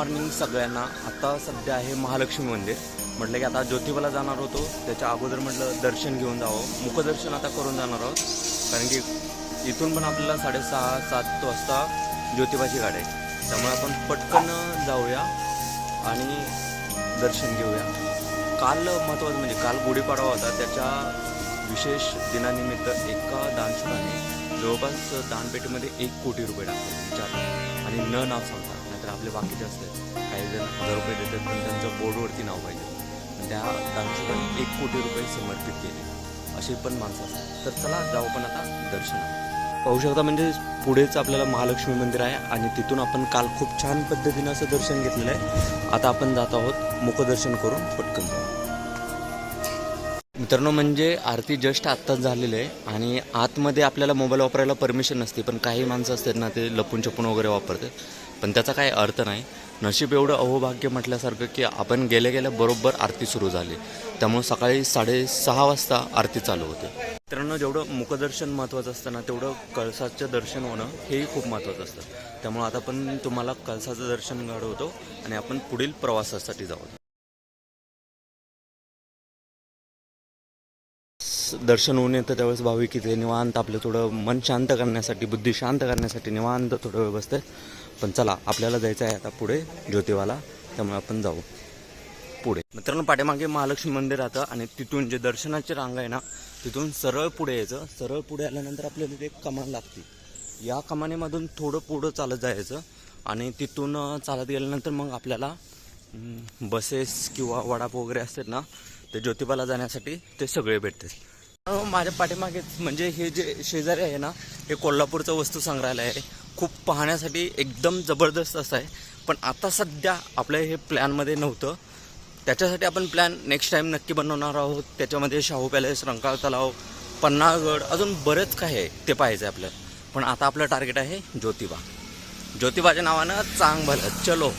Morning सगळ्यांना. आता सध्या आहे महालक्ष्मी मंदिर. म्हटलं की आता ज्योतिबाला जाणार होतो. त्याच्या अगोदर म्हटलं दर्शन घेऊन जावं. मुखदर्शन आता करून जाणार आहोत. कारण की इथून पण आपल्याला साडेसहा सात वाजता ज्योतिबाची गाडी आहे. त्यामुळे आपण पटकन जाऊया आणि दर्शन घेऊया. काल महत्त्वाचं म्हणजे काल गुढीपाडवा होता. त्याच्या विशेष दिनानिमित्त एका दानशुराने जवळपास दानपेटीमध्ये एक कोटी रुपये टाकले. विचार आणि न नाव सांगता नाहीतर आपले बाकीचे असतात काही जण हजार रुपये देतात पण त्यांचं बोर्डवरती नाव पाहिजे. आणि त्या दानशुराने एक कोटी रुपये समर्पित केले. अशी पण माणसं असतात. तर चला जाऊ पण आता दर्शनाला. पाहू शकता म्हणजे पुढेच आपल्याला महालक्ष्मी मंदिर आहे आणि तिथून आपण काल खूप छान पद्धतीनं असं दर्शन घेतलेलं आहे. आता आपण जात आहोत मुखदर्शन करून पटकन मित्रांनो म्हणजे आरती जस्ट आत्ताच झालेली आहे आणि आतमध्ये आपल्याला मोबाईल वापरायला परमिशन नसते पण काही माणसं असतात ना ते लपून छपून वगैरे वापरतात. पण त्याचा काही अर्थ नाही. नशीब एवढं अहोभाग्य म्हटल्यासारखं की आपण गेल्या गेल्या बरोबर आरती सुरू झाली. त्यामुळे सकाळी साडेसहा वाजता आरती चालू होते. मित्रांनो जेवढं मुखदर्शन महत्त्वाचं असतं ना तेवढं कळसाचं दर्शन होणं हेही खूप महत्त्वाचं असतं. त्यामुळे आता पण तुम्हाला कळसाचं दर्शन घडवतो आणि आपण पुढील प्रवासासाठी जाऊ. दर्शन होऊन येतं त्यावेळेस भाविक इथे निवांत आपलं थोडं मन शांत करण्यासाठी बुद्धी शांत करण्यासाठी निवांत थोडं व्यवस्थित पण चला आपल्याला जायचं आहे आता पुढे ज्योतिबाला. त्यामुळे आपण जाऊ पुढे. मित्रांनो पाठीमागे महालक्ष्मी मंदिर राहतं आणि तिथून जे दर्शनाची रांग आहे ना तिथून सरळ पुढे यायचं. सरळ पुढे आल्यानंतर आपल्याला तिथे एक कमान लागते. या कमानीमधून थोडं पुढं चालत जायचं आणि तिथून चालत गेल्यानंतर मग आपल्याला बसेस किंवा वडाप वगैरे असतात ना ते ज्योतिबाला जाण्यासाठी ते सगळे भेटते माझ्या पाठीमागे म्हणजे हे जे शेजारी आहे ना हे कोल्हापूरचं वस्तू संग्रहालय आहे. खूप पाहण्यासाठी एकदम जबरदस्त असं आहे. पण आता सध्या आपल्या हे प्लॅनमध्ये नव्हतं. त्याच्यासाठी आपण प्लॅन नेक्स्ट टाईम नक्की बनवणार आहोत. त्याच्यामध्ये शाहू पॅलेस रंकाळ तलाव पन्हाळगड अजून बरंच काही आहे ते पाहायचं आहे आपलं. पण आता आपलं टार्गेट आहे ज्योतिबा. ज्योतिबाच्या नावानं चांग भलं चलो.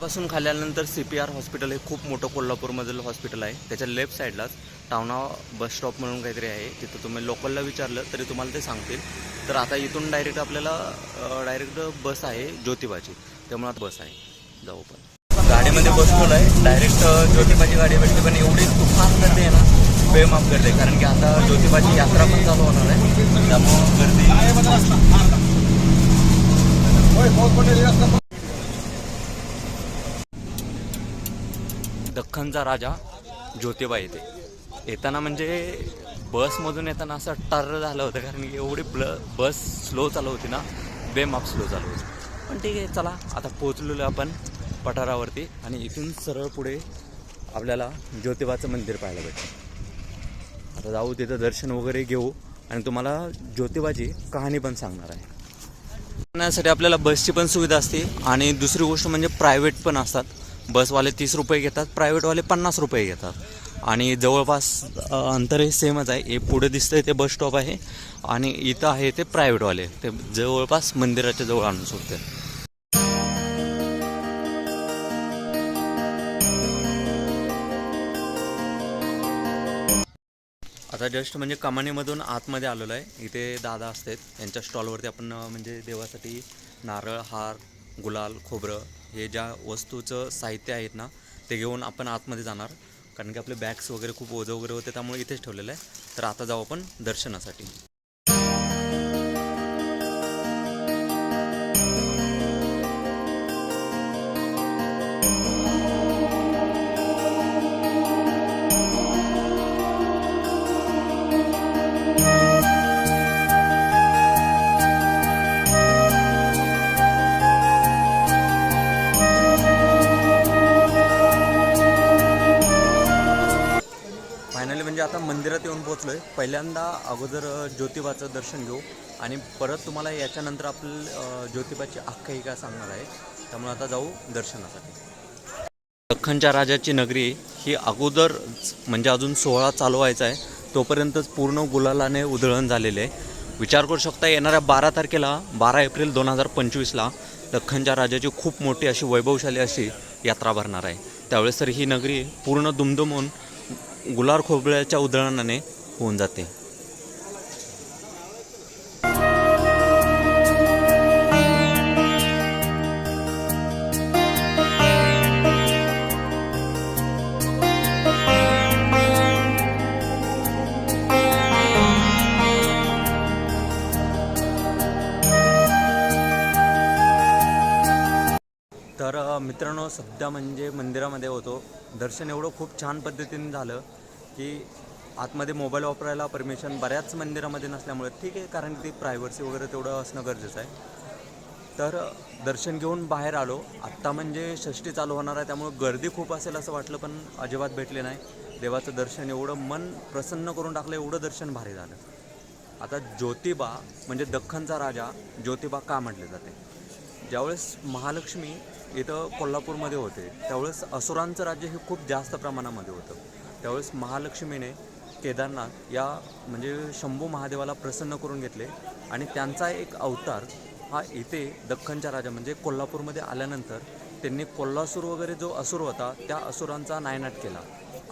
पासून खाल्ल्यानंतर सी पी आर हॉस्पिटल हे खूप मोठं कोल्हापूरमधलं हॉस्पिटल आहे. त्याच्या लेफ्ट साईडलाच टावना बस स्टॉप म्हणून काहीतरी आहे. तिथं तुम्ही लोकलला विचारलं तरी तुम्हाला ते सांगतील. तर आता इथून डायरेक्ट आपल्याला डायरेक्ट बस आहे ज्योतिबाची. त्यामुळे आता बस आहे. जाऊ पण. गाडीमध्ये बसलेलो आहे डायरेक्ट ज्योतिबाची गाडी भेटते पण एवढी तुफान गर्दी आहे ना बेमाफ करते कारण की आता ज्योतिबाची यात्रा पण चालू होणार आहे. त्यामुळं गर्दी दख्खनचा राजा ज्योतिबा येते. येताना म्हणजे बसमधून येताना असं टर्र झालं होतं कारण की एवढी ब्ल बस स्लो चालू होती ना बेमाप स्लो चालू होती. पण ठीक आहे चला आता पोचलेलो आपण पठारावरती आणि इथून सरळ पुढे आपल्याला ज्योतिबाचं मंदिर पाहायला भेटतं. आता जाऊ तिथं दर्शन वगैरे घेऊ आणि तुम्हाला ज्योतिबाची कहाणी पण सांगणार आहे. जाण्यासाठी आपल्याला बसची पण सुविधा असते आणि दुसरी गोष्ट म्हणजे प्रायव्हेट पण असतात. बसवाले तीस रुपये घेतात प्रायव्हेटवाले पन्नास रुपये घेतात. आणि जवळपास अंतर हे सेमच आहे. हे पुढे दिसतंय ते बस स्टॉप आहे. आणि इथं आहे ते प्रायव्हेटवाले ते जवळपास मंदिराच्या जवळ आणून सोडते आता जस्ट म्हणजे कमानीमधून आतमध्ये आलेलो आहे. इथे दादा असतात. यांच्या स्टॉलवरती आपण म्हणजे देवासाठी नारळ हार गुलाल खोबरं हे ज्या वस्तूचं साहित्य आहेत ना ते घेऊन आपण आतमध्ये जाणार. कारण की आपले बॅग्स वगैरे खूप ओझं वगैरे होते त्यामुळे इथेच ठेवलेलं आहे. तर आता जाऊ आपण दर्शनासाठी. फायनली म्हणजे आता मंदिरात येऊन पोचलोय पहिल्यांदा अगोदर ज्योतिबाचं दर्शन घेऊ आणि परत तुम्हाला याच्यानंतर आपलं ज्योतिबाची आख्यायिका सांगणार आहे. त्यामुळे आता जाऊ दर्शनासाठी. दख्खनच्या राजाची नगरी ही अगोदर म्हणजे अजून सोहळा चालू व्हायचा आहे. तोपर्यंतच पूर्ण गुलालाने उधळण झालेले आहे. विचार करू शकता येणाऱ्या बारा तारखेला बारा एप्रिल दोन हजार पंचवीसला दख्खनच्या राजाची खूप मोठी अशी वैभवशाली अशी यात्रा भरणार आहे. त्यावेळेस तर ही नगरी पूर्ण दुमदुमून गुलाल खोबऱ्याच्या उधळणाने होऊन जाते. सध्या म्हणजे मंदिरामध्ये होतो. दर्शन एवढं खूप छान पद्धतीने झालं की आतमध्ये मोबाईल वापरायला परमिशन बऱ्याच मंदिरामध्ये नसल्यामुळे ठीक आहे कारण ती प्रायव्हसी वगैरे तेवढं असणं गरजेचं आहे. तर दर्शन घेऊन बाहेर आलो. आत्ता म्हणजे षष्टी चालू होणार आहे त्यामुळे गर्दी खूप असेल असं वाटलं पण अजिबात भेटले नाही. देवाचं दर्शन एवढं मन प्रसन्न करून टाकलं एवढं दर्शन भारी झालं. आता ज्योतिबा म्हणजे दख्खनचा राजा ज्योतिबा का म्हटले जाते? ज्यावेळेस महालक्ष्मी इथं कोल्हापूरमध्ये होते त्यावेळेस असुरांचं राज्य हे खूप जास्त प्रमाणामध्ये होतं. त्यावेळेस महालक्ष्मीने केदारनाथ या म्हणजे शंभू महादेवाला प्रसन्न करून घेतले आणि त्यांचा एक अवतार हा इथे दख्खनच्या राजा म्हणजे कोल्हापूरमध्ये आल्यानंतर त्यांनी कोल्हासूर वगैरे जो असुर होता त्या असुरांचा नायनाट केला.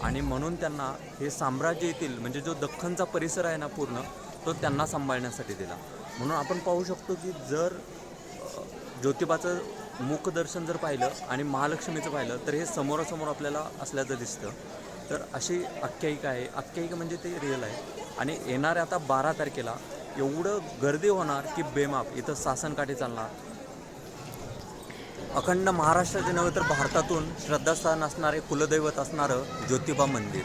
आणि म्हणून त्यांना हे साम्राज्य येथील म्हणजे जो दख्खनचा परिसर आहे ना पूर्ण तो त्यांना सांभाळण्यासाठी दिला. म्हणून आपण पाहू शकतो की जर ज्योतिबाचं मुखदर्शन जर पाहिलं आणि महालक्ष्मीचं पाहिलं तर हे समोरासमोर आपल्याला असल्याचं दिसतं. तर अशी आख्यायिका आहे. आख्यायिका म्हणजे ते रिअल आहे. आणि येणाऱ्या आता बारा तारखेला एवढं गर्दी होणार की बेमाप. इथं सासनकाठी चालणार. अखंड महाराष्ट्राचे नव्हे तर भारतातून श्रद्धास्थान असणारे कुलदैवत असणारं ज्योतिबा मंदिर.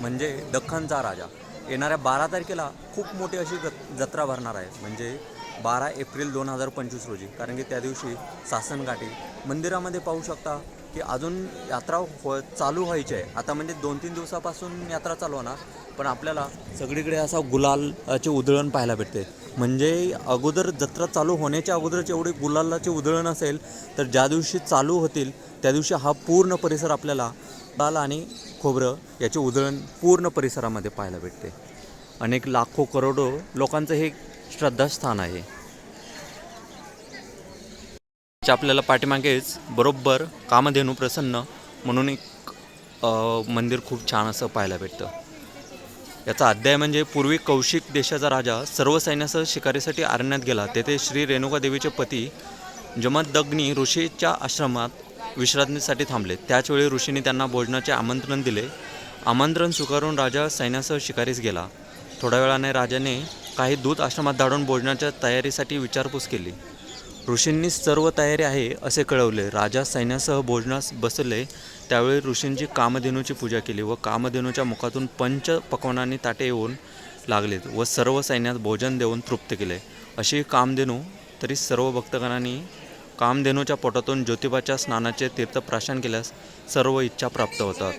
म्हणजे दख्खनचा राजा. येणाऱ्या बारा तारखेला खूप मोठी अशी ग- जत्रा भरणार आहे. म्हणजे बारा एप्रिल दोन हजार पंचवीस रोजी. कारण की त्या दिवशी सासनकाठी मंदिरामध्ये पाहू शकता की अजून यात्रा हो चालू व्हायची आहे. आता म्हणजे दोन तीन दिवसापासून यात्रा चालू होणार. पण आपल्याला सगळीकडे असा गुलालचे उधळण पाहायला भेटते. म्हणजे अगोदर जत्रा चालू होण्याच्या अगोदरच एवढे गुलालाचे उधळण असेल तर ज्या दिवशी चालू होतील त्या दिवशी हा पूर्ण परिसर आपल्याला लाल आणि खोबरं याचे उधळण पूर्ण परिसरामध्ये पाहायला भेटते. अनेक लाखो करोडो लोकांचं हे श्रद्धास्थान आहे. आपल्याला पाठीमागेच बरोबर कामधेनू प्रसन्न म्हणून एक मंदिर खूप छान असं पाहायला भेटतं. याचा अध्याय म्हणजे पूर्वी कौशिक देशाचा राजा सर्व सैन्यासह शिकारीसाठी अरण्यात गेला. तेथे श्री रेणुका देवीचे पती जमदग्नी ऋषीच्या आश्रमात विश्रांतीसाठी थांबले. त्याचवेळी ऋषीने त्यांना भोजनाचे आमंत्रण दिले. आमंत्रण स्वीकारून राजा सैन्यासह शिकारीस गेला. थोड्या वेळाने राजाने काही दूत आश्रमात धाडून भोजनाच्या तयारीसाठी विचारपूस केली. ऋषींनी सर्व तयारी आहे असे कळवले. राजा सैन्यासह भोजनास बसले. त्यावेळी ऋषींची कामधेनूची पूजा केली व कामधेनूच्या मुखातून पंच पकवानांनी ताटे येऊन लागलेत व सर्व सैन्यात भोजन देऊन तृप्त केले. अशी कामधेनू तरी सर्व भक्तगणांनी कामधेनूच्या पोटातून ज्योतिबाच्या स्नानाचे तीर्थप्राशन केल्यास सर्व इच्छा प्राप्त होतात.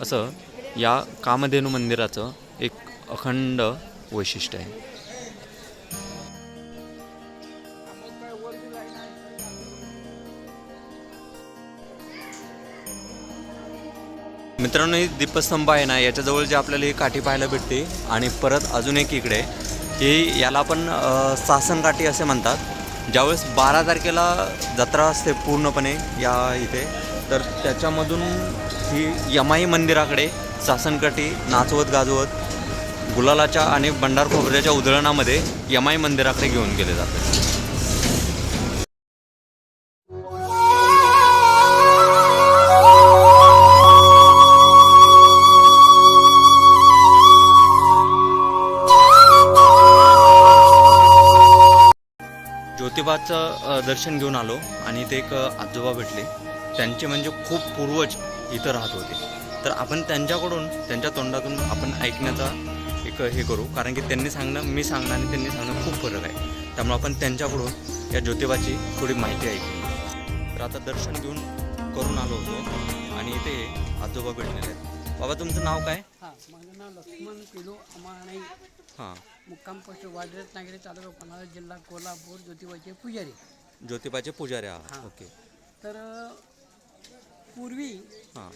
असं या कामधेनू मंदिराचं एक अखंड वैशिष्ट्य आहे. मित्रांनो ही दीपस्तंभ आहे ना याच्याजवळ जे आपल्याला ही काठी पाहायला भेटते. आणि परत अजून एक इकडे ही याला आपण सासनकाठी असे म्हणतात. ज्यावेळेस बारा तारखेला जत्रा असते पूर्णपणे या इथे तर त्याच्यामधून ही यमाई मंदिराकडे सासनकाठी नाचवत गाजवत गुलालाच्या आणि भंडार खोबऱ्याच्या उधळणामध्ये यमाई मंदिराकडे घेऊन गेले जातात आजोबाचं दर्शन घेऊन आलो आणि ते एक आजोबा भेटले. त्यांचे म्हणजे खूप पूर्वज इथं राहत होते. तर आपण त्यांच्याकडून त्यांच्या तोंडातून आपण ऐकण्याचा एक हे करू. कारण की त्यांनी सांगणं मी सांगणं आणि त्यांनी सांगणं खूप फरक आहे. त्यामुळे आपण त्यांच्याकडून या ज्योतिबाची थोडी माहिती ऐकली तर आता दर्शन घेऊन करून आलो होतो आणि इथे आजोबा भेटलेले आहेत. बाबा तुमचं नाव काय? हा माझं नाव लक्ष्मण पिलू अमाणाई हां. मुक्काम पोस्ट वाडरत नागरी तालुका पन्हाळा जिल्हा कोल्हापूर ज्योतिबाचे पुजारी. ज्योतिबाचे पुजारी हा हां. ओके. तर पूर्वी हां.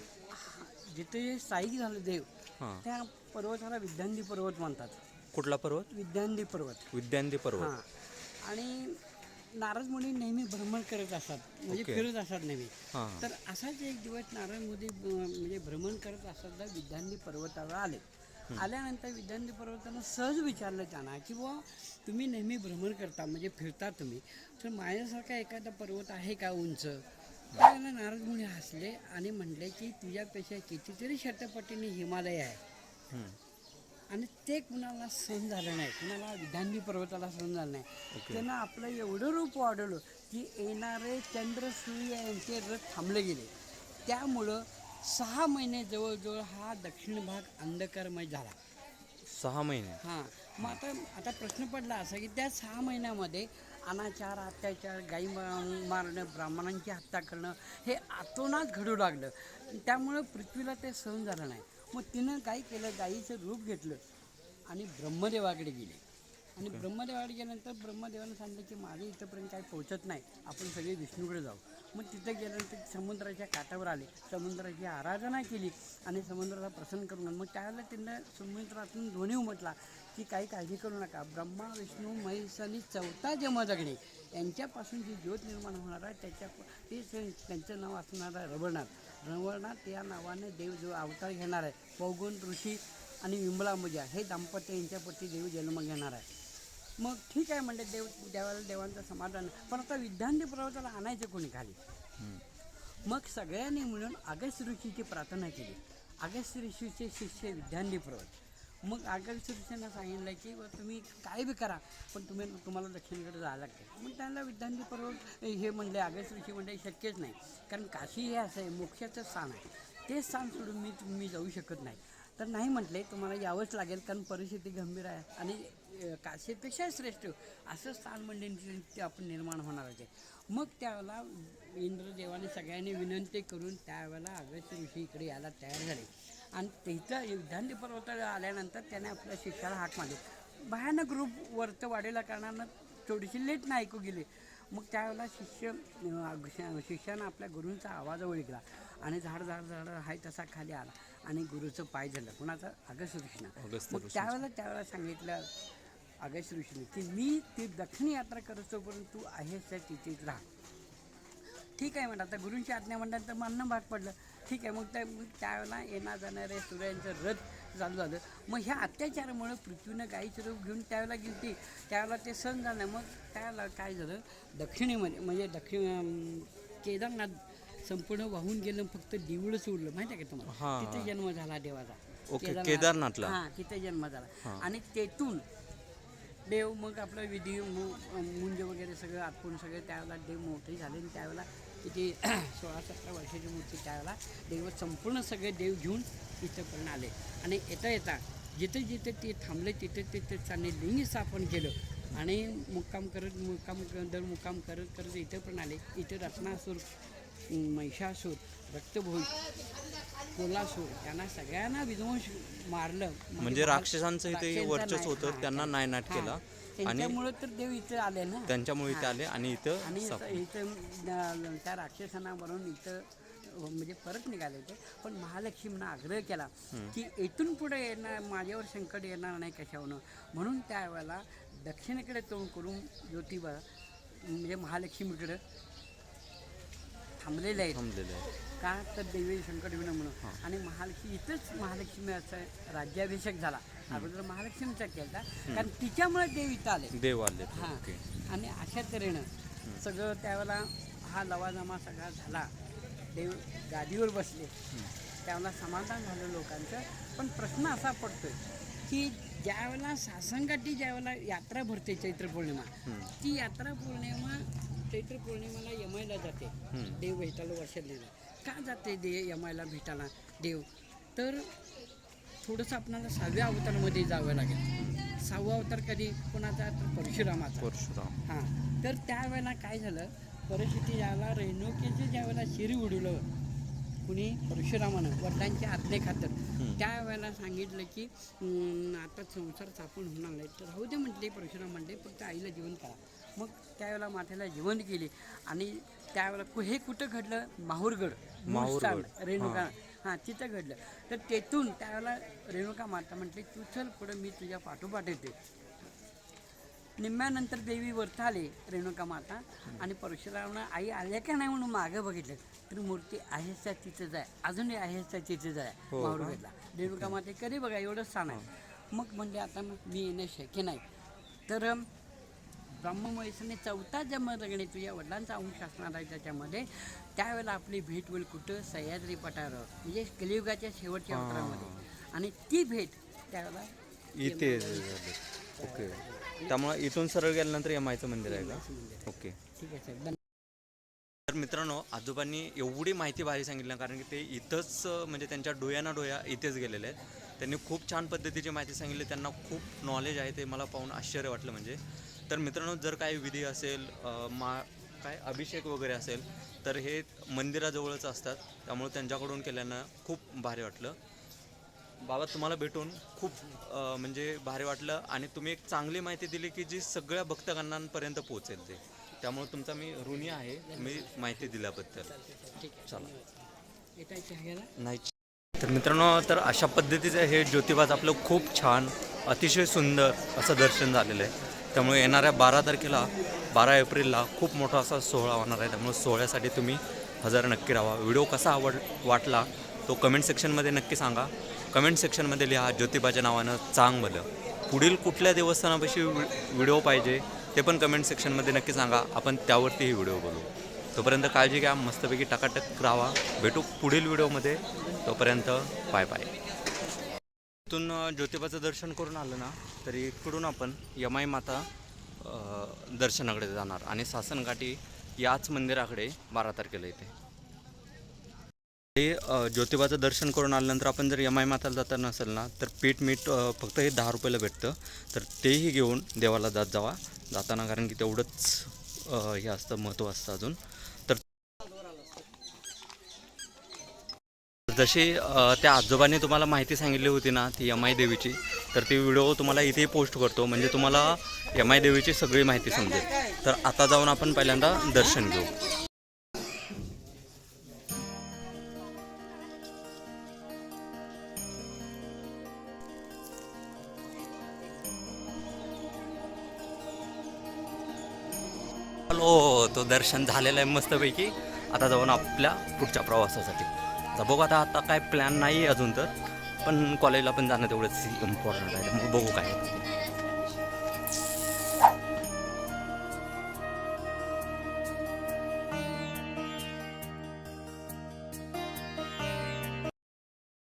जिथे स्थायिक झालं देव हां. त्या पर्वताला विद्यांदी पर्वत म्हणतात. कुठला पर्वत? विद्यांदी पर्वत. विद्यांदी पर्वत. हां. आणि नारद मुनी नेहमी भ्रमण करत असतात. म्हणजे. फिरत असतात नेहमी. हां. तर असाच एक दिवस मोदी ब- म्हणजे भ्रमण करत असताना विद्यांदी पर्वताला आले. आल्यानंतर विद्यांदी पर्वतानं सहज विचारलं त्यांना की बुवा तुम्ही नेहमी भ्रमण करता म्हणजे फिरता तुम्ही. तर माझ्यासारखा एखादा पर्वत आहे का उंच? त्यांना नारद मुनी हसले आणि म्हणले की तुझ्यापेक्षा कितीतरी शतपटीने हिमालय आहे. हम्म. आणि ते कुणाला सहन झालं नाही. कुणाला विधानवी पर्वताला सहन झालं नाही. त्यांना आपलं एवढं रूप वाढवलं की येणारे चंद्र सूर्य यांचे रथ थांबले गेले. त्यामुळं सहा महिने जवळजवळ हा दक्षिण भाग अंधकारमय झाला. सहा महिने. हां. मग आता आता प्रश्न पडला असा की त्या सहा महिन्यामध्ये अनाचार अत्याचार गाई मारणं ब्राह्मणांची हत्या करणं हे आतोनात घडू लागलं. त्यामुळं पृथ्वीला ते सहन झालं नाही. मग तिनं काय केलं? गाईचं रूप घेतलं आणि ब्रह्मदेवाकडे गेले. आणि ब्रह्मदेवाकडे गेल्यानंतर ब्रह्मदेवानं सांगितलं की माझं इथंपर्यंत काही पोहोचत नाही. आपण सगळे विष्णूकडे जाऊ. मग तिथं गेल्यानंतर समुद्राच्या काठावर आले. समुद्राची आराधना केली आणि समुद्राला प्रसन्न करून. मग त्यावेळेला त्यांना समुद्रातून ध्वनी उमटला की काही काळजी करू नका. ब्रह्मा विष्णू महेश आणि चौथा जगणे यांच्यापासून जी ज्योत निर्माण होणार आहे त्याच्या तेच त्यांचं नाव असणार आहे रवळनाथ. रवळनाथ या नावाने देव जो अवतार घेणार आहे पौगुण ऋषी आणि विंबळांबुजा हे दाम्पत्य यांच्यापती देव जन्म घेणार आहे. मग ठीक आहे म्हणजे देव देवाला देवांचं समाधान. पण आता विद्यार्थी पर्वताला आणायचं कोणी खाली? मग सगळ्यांनी मिळून अगस्त ऋषीची प्रार्थना केली. अगस्त ऋषीचे शिष्य विद्यार्थी पर्वत मग अगस्त ऋषींना सांगितलं की तुम्ही काय बी करा पण तुम्ही तुम्हाला दक्षिणेकडे जायला लागते. मग त्यांना विद्यार्थी पर्वत हे म्हणले अगस्त ऋषी म्हणजे शक्यच नाही कारण काशी हे असं आहे मोक्षाचं स्थान आहे. ते स्थान सोडून मी मी जाऊ शकत नाही. तर नाही म्हटले तुम्हाला यावंच लागेल कारण परिस्थिती गंभीर आहे आणि काशीपेक्षा श्रेष्ठ असं स्थान म्हणजे ते आपण निर्माण होणार आहे. मग त्यावेळेला इंद्रदेवाने सगळ्यांनी विनंती करून त्यावेळेला अगस्त इकडे यायला तयार झाले. आणि तिथं विधांती पर्वताला आल्यानंतर त्याने आपल्या शिष्याला हाक मारली. भयानक रूप वर्त वाढेल्या कारणानं थोडीशी लेट नाही ऐकू गेली. मग त्यावेळेला शिष्य शिष्यानं आपल्या गुरूंचा आवाज ओळखला आणि झाड झाड झाड हाय तसा खाली आला आणि गुरुचं पाय झालं कुणाचं? अगस्त ऋषीनं अगस्त मग त्यावेळेला त्यावेळेला सांगितलं अगस्त ऋषीने की मी ती दक्षिण यात्रा करत तोपर्यंत तू आहेस त्या तिथेच राहा. ठीक आहे म्हणलं आता गुरूंची आज्ञा म्हणतात तर मानणं भाग पडलं. ठीक आहे मग त्या मग त्यावेळेला येणार जाणारे सूर्यांचं रथ चालू झालं. मग ह्या अत्याचारामुळे पृथ्वीनं गाईचं रूप घेऊन त्यावेळेला गेली त्यावेळेला ते सण झालं. मग त्यावेळेला काय झालं? दक्षिणेमध्ये म्हणजे दक्षिण केदारनाथ संपूर्ण वाहून गेलं फक्त देऊळच उरलं माहिती आहे का तुम्हाला. तिथे जन्म झाला देवाचा. ओके, केदारनाथला. हां तिथे जन्म झाला. आणि तेथून देव मग आपलं विधी मुंज वगैरे सगळं आटपून सगळे त्यावेळेला देव मोठे झाले आणि त्यावेळेला किती सोळा सतरा वर्षाची मूर्ती त्यावेळेला देव संपूर्ण सगळे देव घेऊन इथंपर्यंत आले. आणि येता येता जिथे जिथे ते थांबले तिथे तिथे त्यांनी लिंग स्थापन केलं. आणि मुक्काम करत मुक्काम दर मुक्काम करत करत इथं पण आले. इथं रत्नासूर महिषासूर रक्तभोई कोल्हासूर त्यांना सगळ्यांना विध्वंस मारलं. म्हणजे भाग- राक्षसांचं इथे वर्चस्व होतं त्यांना नायनाट. केला. त्यांच्यामुळे तर देव इथं आले ना. त्यांच्यामुळे इथे आले आणि इथं आणि स्थापन. इथं त्या राक्षसांना बनवून इथं म्हणजे परत निघाले होते पण महालक्ष्मीनं आग्रह केला की इथून पुढे येणार माझ्यावर संकट येणार नाही कशावरून. म्हणून त्यावेळेला दक्षिणेकडे तोंड करून ज्योतिबा म्हणजे महालक्ष्मीकडे थांबलेले आहेत. थांबलेले आहे का? तर देवी संकट म्हणून. आणि महालक्ष्मी इथंच महालक्ष्मी असं राज्याभिषेक झाला. अगोदर महालक्ष्मीचा केला कारण तिच्यामुळे देव इथं आले. देव आले हां. आणि अशा तऱ्हेनं सगळं त्यावेळेला हा लवाजमा सगळा झाला. देव गादीवर बसले. त्यावेळेला समाधान झालं लोकांचं. पण प्रश्न असा पडतोय की ज्यावेळेला सासंगाठी ज्यावेळेला यात्रा भरते चैत्र पौर्णिमा ती यात्रा पौर्णिमा चैत्र पौर्णिमेला यमायला जाते. देव भेटायला वर्षाला का जाते दे यमायला भेटायला? देव. तर थोडंसं आपल्याला सहाव्या अवतारामध्ये जावं लागेल. सहावा अवतार कधी? कोणाचा? तर परशुरामाचा. परशुराम. हां. तर त्यावेळेला काय झालं? परिस्थिती ज्यावेळेला रेणुकेचे ज्यावेळेला शिरी उडवलं कुणी? परशुरामानं वडिलांच्या आज्ञेखातर त्यावेळेला सांगितलं की "हम्म, आता संसार स्थापन होणार नाही. तर राहू दे म्हटले परशुराम म्हणले फक्त आईला जीवन करा. मग त्यावेळेला माथ्याला जीवन केले आणि त्यावेळेला हे कुठं घडलं? माहूरगड. माहूरगड. रेणुका. हां तिथं घडलं. तर तेथून त्यावेळेला रेणुका माता म्हटली तू चल पुढं मी तुझ्या पाठोपाठ येते. निम्म्यानंतर देवी वरती आले रेणुका माता. आणि परशुरामनं आई आल्या का नाही म्हणून मागं बघितलं. तर मूर्ती आहेच त्या तिथंच आहे अजूनही आहेच त्या तिथंच आहे हो. माहुरगडला रेणुका माते कधी बघा एवढं स्थान आहे. मग म्हणजे आता मग मी येणं शक्य नाही. तर अम, ब्रह्ममहेशाने चौथा जन्म जगणे तुझ्या वडिलांचा अंश असणार आहे त्याच्यामध्ये. त्यावेळेला आपली भेट होईल कुठं? सह्याद्री पठारावर. म्हणजे कलियुगाच्या शेवटच्या. अवतारामध्ये आणि ती भेट त्यावेळेला इथे ओके. त्यामुळे इथून सरळ गेल्यानंतर एम आयचं मंदिर आहे का? ओके. ठीक आहे साहेब तर मित्रांनो आजोबांनी एवढी माहिती भारी सांगितली कारण की ते इथंच म्हणजे त्यांच्या डोळ्याना डोळ्या इथेच गेलेले आहेत. त्यांनी खूप छान पद्धतीची माहिती सांगितली त्यांना खूप नॉलेज आहे ते मला पाहून आश्चर्य वाटलं म्हणजे. तर मित्रांनो जर काही विधी असेल मा काय अभिषेक वगैरे असेल तर हे मंदिराजवळच असतात. त्यामुळे त्यांच्याकडून केल्यानं खूप भारी वाटलं. बाबा तुम्हाला भेटून खूप म्हणजे भारी वाटलं आणि तुम्ही एक चांगली माहिती दिली की जी सगळ्या भक्तगणांपर्यंत पोहोचेल ते. त्यामुळे तुमचा मी ऋणी आहे. तुम्ही माहिती दिल्याबद्दल. ठीक आहे. चला. नाही. तर मित्रांनो तर अशा पद्धतीचं हे ज्योतिबाचं आपलं खूप छान अतिशय सुंदर असं दर्शन झालेलं आहे. त्यामुळे येणाऱ्या बारा तारखेला बारा एप्रिलला खूप मोठा असा सोहळा होणार आहे. त्यामुळे सोहळ्यासाठी तुम्ही हजर नक्की राहा. व्हिडिओ कसा आवड वाटला तो कमेंट सेक्शनमध्ये नक्की सांगा. कमेंट सेक्शनमध्ये लिहा ज्योतिबाच्या नावानं चांग भलं पुढील कुठल्या देवस्थानापाशी व्हिडिओ पाहिजे ते पण कमेंट सेक्शनमध्ये नक्की सांगा. आपण त्यावरतीही व्हिडिओ बोलू तोपर्यंत काळजी घ्या मस्तपैकी टकाटक राहा. भेटू पुढील व्हिडिओमध्ये. तोपर्यंत बाय बाय. इथून ज्योतिबाचं दर्शन करून आलं ना तरी इकडून आपण यमाई माता दर्शनाकडे जाणार. आणि सासनकाठी याच मंदिराकडे बारा तारखेला येते. ते ज्योतिबाचं दर्शन करून आल्यानंतर आपण जर यमाई माताला जाता नसेल ना तर पीठ मीठ फक्त हे दहा रुपयाला भेटतं. तर तेही घेऊन देवाला जात जावा. जाताना कारण की तेवढंच हे असतं महत्त्व असतं अजून तर जशी त्या आजोबांनी तुम्हाला माहिती सांगितली होती ना ती यमाई देवीची तर ती व्हिडिओ तुम्हाला इथे पोस्ट करतो. म्हणजे तुम्हाला यमाई देवीची सगळी माहिती समजेल. तर आता जाऊन आपण पहिल्यांदा दर्शन घेऊ. हॅलो तो दर्शन झालेलं आहे मस्तपैकी. आता जाऊन आपल्या पुढच्या प्रवासासाठी. आता बघू आता आता काय प्लॅन नाही आहे अजून तर. पण कॉलेजला पण जाणं तेवढंच इम्पॉर्टंट आहे. मग बघू काय.